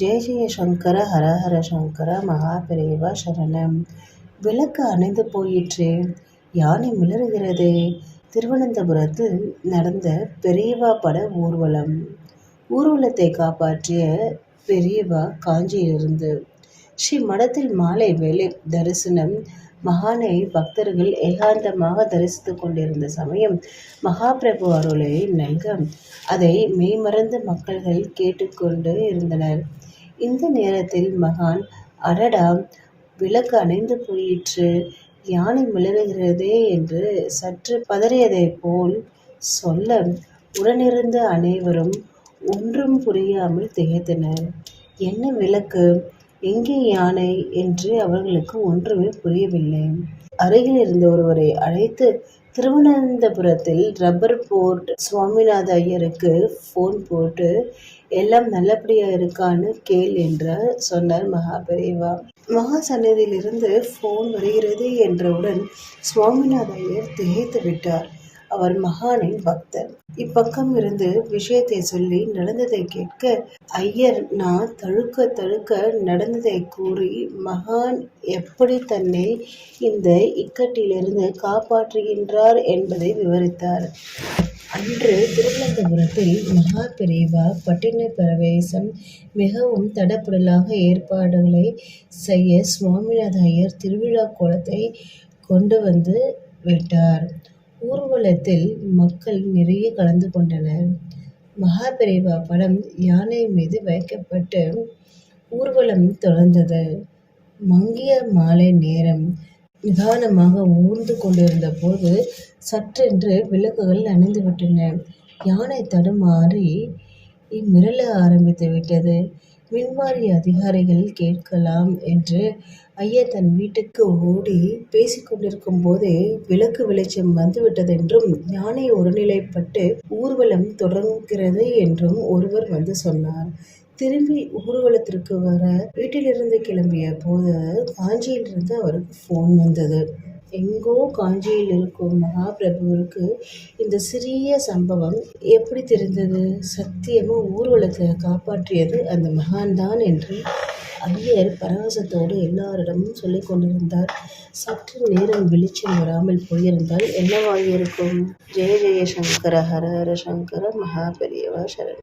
ஜெய ஜெய சங்கர ஹர ஹர சங்கர மகாபிரேவா சரணம். விளக்கு அணைந்து போயிற்றே யானை மிளறுகிறதே. திருவனந்தபுரத்தில் நடந்த பெரியவா பட ஊர்வலம். ஊர்வலத்தை காப்பாற்றிய பெரியவா காஞ்சியிலிருந்து. ஸ்ரீ மடத்தில் மாலை வேலை தரிசனம் மகானை பக்தர்கள் ஏகாந்தமாக தரிசித்துக் கொண்டிருந்த சமயம் மகாபிரபு அருளை நல்க அதை மெய்மறந்து மக்கள்கள் கேட்டுக்கொண்டு இருந்தனர். இந்த நேரத்தில் மகான் அடடா! விளக்கு அணைந்து போயிற்று. யானை மிளறுகிறதே என்று சற்று பதறியதைப் போல் சொல்ல உடனிருந்த அனைவரும் ஒன்றும் புரியாமல் திகைத்தனர். என்ன விளக்கு? எங்கே யானை என்று அவர்களுக்கு ஒன்றுமே புரியவில்லை. அருகில் இருந்த ஒருவரை அழைத்து திருவனந்தபுரத்தில் ரப்பர் போர்ட் சுவாமிநாத ஐயருக்கு ஃபோன் போட்டு எல்லாம் நல்லபடியா இருக்கான்னு கேள் என்று சொன்னார் மகாபெரிவா. மகா சன்னதியிலிருந்து ஃபோன் வருகிறது என்றவுடன் சுவாமிநாத ஐயர் திகைத்து விட்டார். அவர் மகானின் பக்தர். இப்பக்கம் இருந்து விஷயத்தை சொல்லி நடந்ததை கேட்க ஐயர் நான் தழுக்க தழுக்க நடந்ததை கூறி மகான் எப்படி தன்னை இந்த இக்கட்டிலிருந்து காப்பாற்றுகின்றார் என்பதை விவரித்தார். அன்று திருவனந்தபுரத்தில் மகா பெரியவா பட்டின பிரவேசம் மிகவும் தடப்படலாக ஏற்பாடுகளை செய்ய சுவாமிநாத ஐயர் திருவிழா கோலத்தை கொண்டு வந்து விட்டார். ஊர்வலத்தில் மக்கள் நிறைய கலந்து கொண்டனர். மகாபிரேவா படம் யானை மீது வைக்கப்பட்டு ஊர்வலம் தொடர்ந்தது. மங்கிய மாலை நேரம் நிதானமாக ஊர்ந்து கொண்டிருந்த போது சற்றென்று விளக்குகள் அணைந்துவிட்டன யானை தடுமாறி மிரள ஆரம்பித்து விட்டது. மின்வாரிய அதிகாரிகள் கேட்கலாம் என்று ஐயர் தன் வீட்டுக்கு ஓடி பேசிக்கொண்டிருக்கும் போதே விளக்கு வெளிச்சம் வந்துவிட்டதென்றும் யானை ஒருநிலைப்பட்டு ஊர்வலம் தொடங்குகிறது என்றும் ஒருவர் வந்து சொன்னார். திரும்பி ஊர்வலத்திற்கு வர வீட்டிலிருந்து கிளம்பிய போது காஞ்சியிலிருந்து அவருக்கு ஃபோன் வந்தது. எங்கோ காஞ்சியில் இருக்கும் மகாபிரபுவிற்கு இந்த சிறிய சம்பவம் எப்படி தெரிந்தது? சத்தியமும் ஊர்வலத்தை காப்பாற்றியது அந்த மகான்தான் என்று ஐயர் பரவசத்தோடு எல்லாரிடமும் சொல்லிக் கொண்டிருந்தார். சற்று நேரம் வெளிச்சம் வராமல் போயிருந்தால் என்னவாகியிருக்கும் ஜெய ஜெய சங்கர ஹர ஹர சங்கர மகாபெரியவா சரண்.